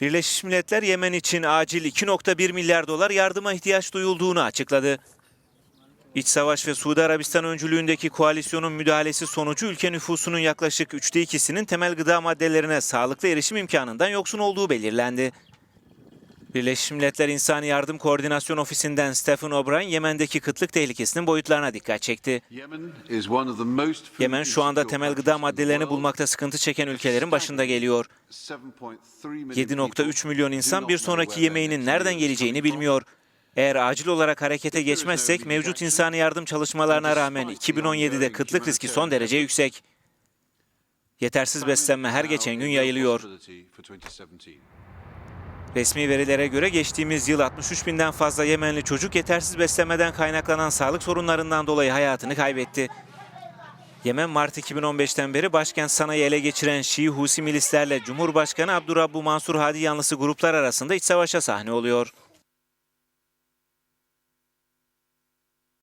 Birleşmiş Milletler Yemen için acil 2.1 milyar dolar yardıma ihtiyaç duyulduğunu açıkladı. İç savaş ve Suudi Arabistan öncülüğündeki koalisyonun müdahalesi sonucu ülke nüfusunun yaklaşık üçte ikisinin temel gıda maddelerine sağlıklı erişim imkanından yoksun olduğu belirlendi. Birleşmiş Milletler İnsani Yardım Koordinasyon Ofisi'nden Stephen O'Brien, Yemen'deki kıtlık tehlikesinin boyutlarına dikkat çekti. Yemen şu anda temel gıda maddelerini bulmakta sıkıntı çeken ülkelerin başında geliyor. 7.3 milyon insan bir sonraki yemeğinin nereden geleceğini bilmiyor. Eğer acil olarak harekete geçmezsek mevcut insani yardım çalışmalarına rağmen 2017'de kıtlık riski son derece yüksek. Yetersiz beslenme her geçen gün yayılıyor. Resmi verilere göre geçtiğimiz yıl 63 binden fazla Yemenli çocuk yetersiz beslenmeden kaynaklanan sağlık sorunlarından dolayı hayatını kaybetti. Yemen Mart 2015'ten beri başkent Sana'yı ele geçiren Şii Husi milislerle Cumhurbaşkanı Abdurrabbu Mansur Hadi yanlısı gruplar arasında iç savaşa sahne oluyor.